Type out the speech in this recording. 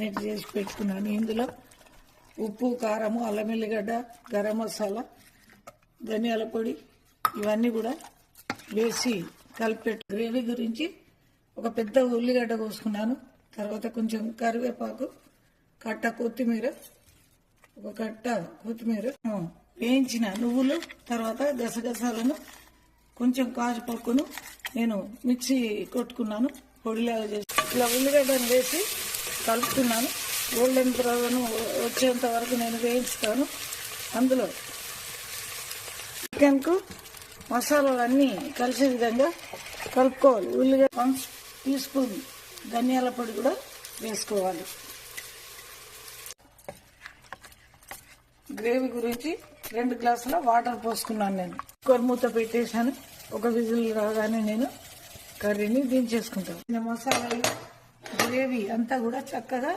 Net చేసి పెట్టుకున్నాను. ఇందులో ఉప్పు కారము అల్లం ఎల్లిగడ్డ గరం మసాలా ధనియాల పొడి ఇవన్నీ కూడా వేసి కలిపెట్టు. గ్రేవీ గురించి ఒక పెద్ద ఉల్లిగడ్డ కోసుకున్నాను. తర్వాత కొంచెం కరివేపాకు కట్ట కొత్తిమీర ఒక కట్ట కొత్తిమీర వేయించిన నువ్వులు తర్వాత గసగసాలను కొంచెం కాజు పప్పును నేను మిక్సీ కొట్టుకున్నాను. పొడిలాగా చేసి ఇట్లా ఉల్లిగడ్డను వేసి కలుపుతున్నాను. గోల్డెన్ బ్రౌన్ వచ్చేంత వరకు నేను వేయించుతాను. అందులో చికెన్కు మసాలాలు అన్నీ కలిసే విధంగా కలుపుకోవాలి. ఉల్లిగడ్డ వన్ టీ స్పూన్ ధనియాల పొడి కూడా వేసుకోవాలి. గ్రేవీ గురించి రెండు గ్లాసుల వాటర్ పోసుకున్నాను నేను. కుక్కర్ మూత పెట్టేశాను. ఒక విజిల్ రాగానే నేను కర్రీని దించేసుకుంటాను. ఈ మసాలాలు గ్రేవీ అంతా కూడా చక్కగా